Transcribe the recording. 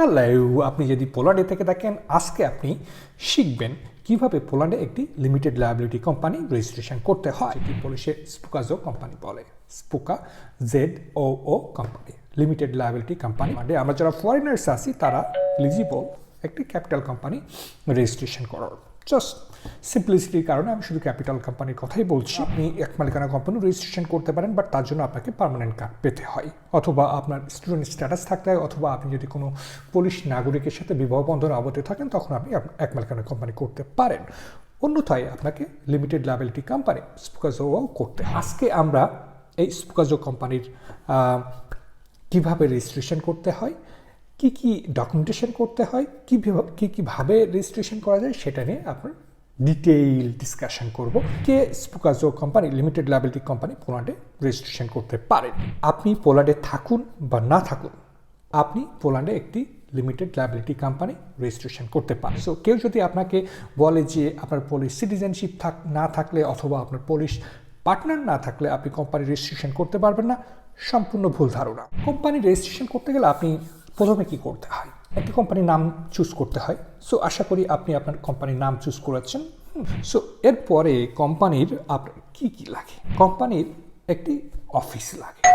Hello, আপনি যদি পোল্যান্ডে থেকে থাকেন আজকে আপনি শিখবেন কীভাবে পোল্যান্ডে একটি লিমিটেড লায়াবিলিটি কোম্পানি রেজিস্ট্রেশন করতে হয়। এটি পুলিশে স্পুকাজো কোম্পানি বলে। স্পুকা জেড ও ও কোম্পানি লিমিটেড লায়াবিলিটি কোম্পানি মানে আমরা যারা ফরেনার্স আছি, তারা এলিজিবল একটি ক্যাপিটাল কোম্পানি রেজিস্ট্রেশন করার। জাস্ট সিম্পলিসিটির কারণে আমি শুধু ক্যাপিটাল কোম্পানির কথাই বলছি। আপনি এক মালিকানা কোম্পানি রেজিস্ট্রেশন করতে পারেন বাট তার জন্য আপনাকে পার্মানেন্ট কার্ড পেতে হয়। অথবা আপনার স্টুডেন্ট স্ট্যাটাস থাকতে হয়, অথবা আপনি যদি কোনো পুলিশ নাগরিকের সাথে বিবাহ বন্ধনে আবদ্ধ থাকেন, তখন আপনি এক মালিকানা কোম্পানি করতে পারেন। অন্যথায় আপনাকে লিমিটেড লাইবিলিটি কোম্পানি স্পুকাজো করতে। আজকে আমরা এই স্পুকাজো কোম্পানির কীভাবে রেজিস্ট্রেশন করতে হয়, কি কি ডকুমেন্টেশন করতে হয়, কী কী কীভাবে রেজিস্ট্রেশন করা যায়, সেটা নিয়ে আপনার ডিটেইল ডিসকাশন করব, কে স্পুকাজো কোম্পানি লিমিটেড লাইবিলিটি কোম্পানি পোল্যান্ডে রেজিস্ট্রেশন করতে পারেন আপনি পোল্যান্ডে থাকুন বা না থাকুন, আপনি পোল্যান্ডে একটি লিমিটেড লাইবিলিটি কোম্পানি রেজিস্ট্রেশন করতে পারেন। সো কেউ যদি আপনাকে বলে যে আপনার পুলিশ সিটিজেনশিপ থাক, না থাকলে অথবা আপনার পুলিশ পার্টনার না থাকলে আপনি কোম্পানি রেজিস্ট্রেশন করতে পারবেন না, সম্পূর্ণ ভুল ধারণা। কোম্পানি রেজিস্ট্রেশন করতে গেলে আপনি প্রথমে কি করতে একটি কোম্পানির নাম চুজ করতে হয়। সো আশা করি আপনি আপনার কোম্পানির নাম চুজ করেছেন। সো এরপরে কোম্পানির আপনার কী কী লাগে? কোম্পানির একটি অফিস লাগে।